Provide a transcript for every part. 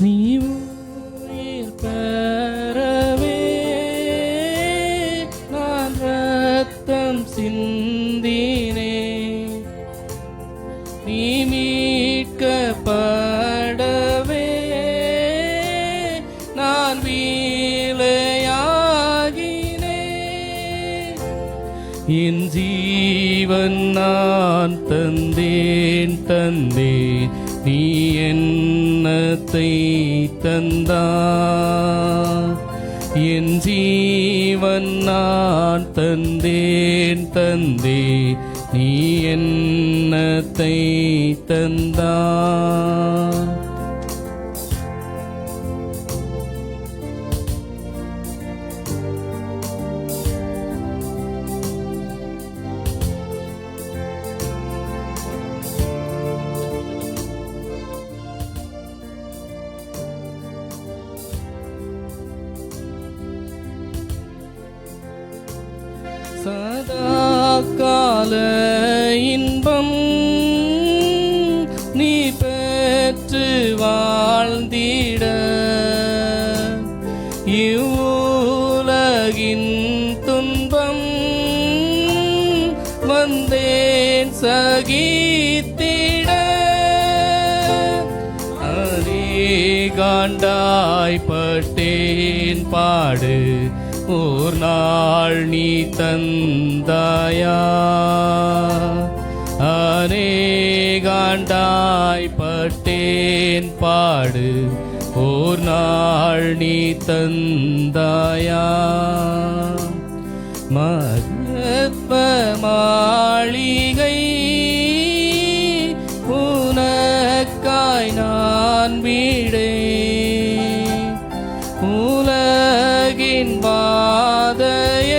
நீ பெறவே நான் ரத்தம் சிந்தினே. நீ மீட்கப்படவே நான் வீலையாகினேன் என் ஜீவன் நான் தந்தேன் தந்தேன் நீ என்னத்தை தந்தா என் ஜீவன் நான் தந்தேன் தந்தே நீ என்னத்தை தந்தா கால இன்பம் நீ பெற்று வாழ்ந்திட. இவ்வுலகின் துன்பம் வந்தேன் சகித்திட. காண்டாய் பட்டேன் பாடு. ஓர் நாள் நீ தந்தாயா? காண்டாய் பட்டேன் பாடு. ஓர் நாள் நீ தந்தாயா? மகத்வ உலகின் பாதைய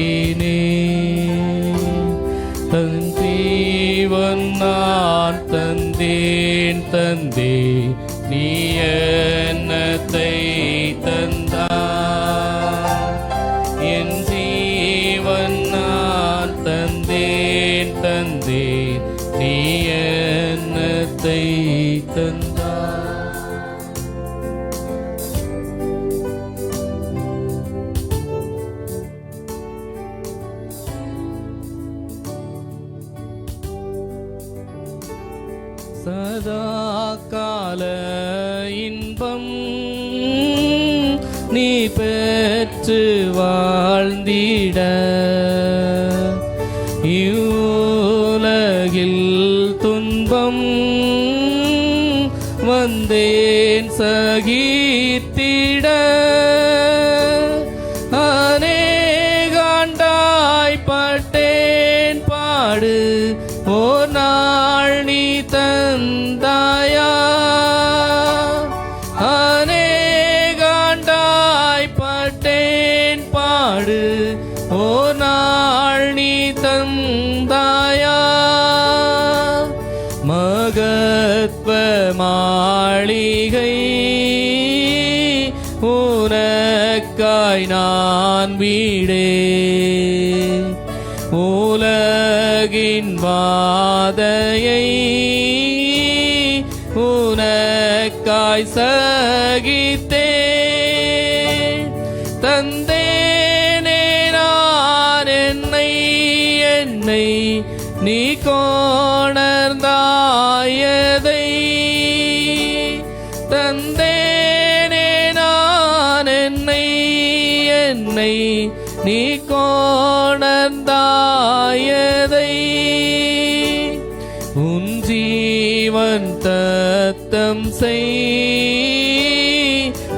வேலையாகினே தன் தீவன் நான் தந்தேன் தந்தே நீ என்னத்தை தந்தா என் ஜீவன் நான் தந்தேன் தந்தே நீ என்னத்தை தந்தா சதா கால இன்பம் நீ பெற்று வாழ்ந்திட. இவ்வுலகில் துன்பம் வந்தேன் சகி நாடு ஓ நாள் நீ தந்தாயா? மகத்வ மாளிகை உனக்காய் நான் வீடே. உலகின் வாதையை உனக்காய் சகித்தே தந்த நீ கோணர்ந்தாயதை தந்தேனே நான் என்னை என்னை நீ கோணர்ந்தாயதை. உன் ஜீவன் தத்தம் செய்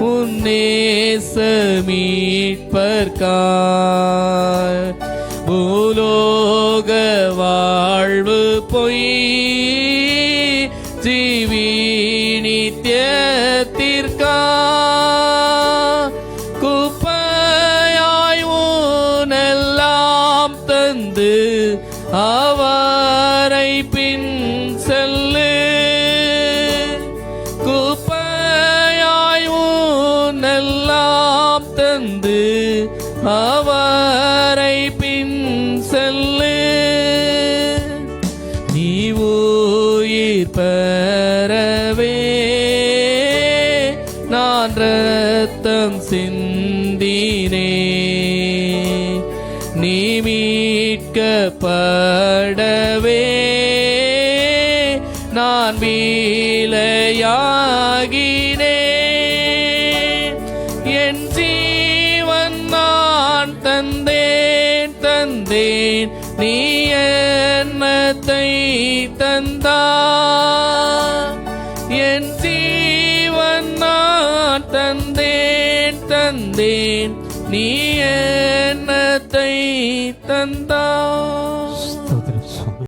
உன்னே நேச பொய் ஜீவி நித்தியத்திற்கா குப்பையாய் ஊனெல்லாம் தந்து அவரை பின் செல்லு குப்பையாய் ஊனெல்லாம் தந்து அவரை பெறவே நான் ரத்தம் சிந்தினே. நீ மீட்கப்படவே. நான் வீலையாகினே என் ஜீவன் நான் தந்தேன் தந்தேன். நீ என்னத்தை தந்தா தந்தேன். நீ என்னத்தை தந்தா